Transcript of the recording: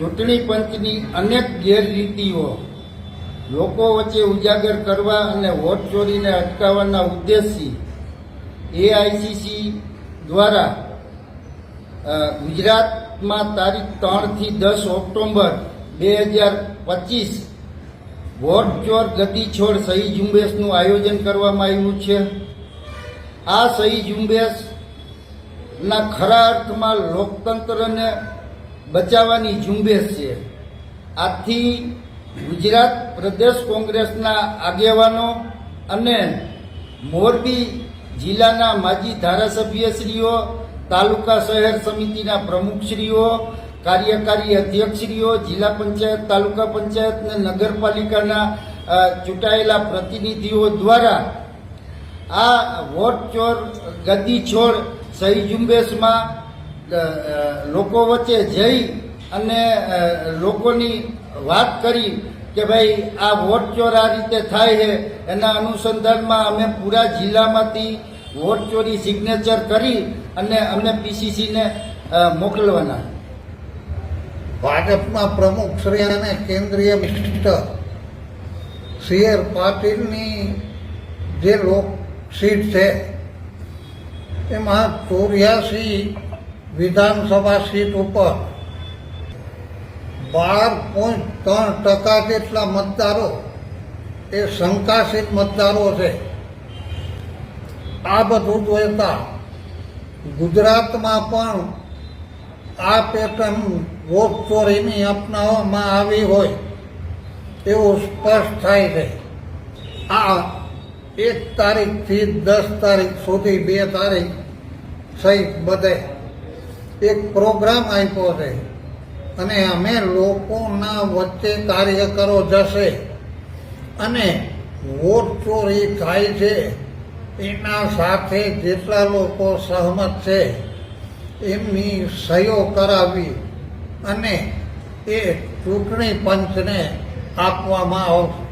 ચૂંટણી પંચની અનેક ગેરરીતિઓ. લોકો વચ્ચે ઉજાગર કરવા અને વોટ ચોરીને અટકાવવાના ઉદ્દેશથી એઆઈસીસી દ્વારા ગુજરાતમાં તારીખ ત્રણથી દસ ઓક્ટોબર બે હજાર પચીસ વોટ ચોર ગતિ છોડ સહી ઝુંબેશનું આયોજન કરવામાં આવ્યું છે. આ સહી ઝુંબેશના ખરા અર્થમાં લોકતંત્રને બચાવવાની ઝુંબેશ છે. આથી ગુજરાત પ્રદેશ કોંગ્રેસના આગેવાનો અને મોરબી જિલ્લાના માજી ધારાસભ્યશ્રીઓ, તાલુકા શહેર સમિતિના પ્રમુખશ્રીઓ, કાર્યકારી અધ્યક્ષશ્રીઓ, જિલ્લા પંચાયત, તાલુકા પંચાયત અને નગરપાલિકાના ચૂંટાયેલા પ્રતિનિધિઓ દ્વારા આ વોટ ચોર ગદી છોડ સહી ઝુંબેશમાં લોકો વચ્ચે જઈ અને લોકોની વાત કરી કે ભાઈ આ વોટ ચોર આ રીતે થાય છે, એના અનુસંધાનમાં અમે પૂરા જિલ્લામાંથી વોટ ચોરી સિગ્નેચર કરી અને અમે પીસીસીને મોકલવાના. ભાજપના પ્રમુખ શ્રી અને કેન્દ્રીય મિનિસ્ટર સી આર પાટીલની જે લોક સીટ છે, એમાં ચોર્યાસી વિધાનસભા સીટ ઉપર બાર પોઈન્ટ ત્રણ ટકા જેટલા મતદારો, એ શંકાશિત મતદારો છે. આ બધું જોતા ગુજરાતમાં પણ આ પેટર્ન વોટ ચોરીની અપનાવવામાં આવી હોય એવું સ્પષ્ટ થાય છે. આ એક તારીખથી દસ તારીખ સુધી બે તારીખ સહિત બધે. એક પ્રોગ્રામ આપ્યો છે. અને અમે લોકોના વચ્ચે કાર્યકરો જશે. અને વોટ ચોરી થાય છે. એના સાથે જેટલા લોકો સહમત છે, એમની સહીઓ કરાવી અને એ ચૂંટણી પંચને આપવામાં આવશે.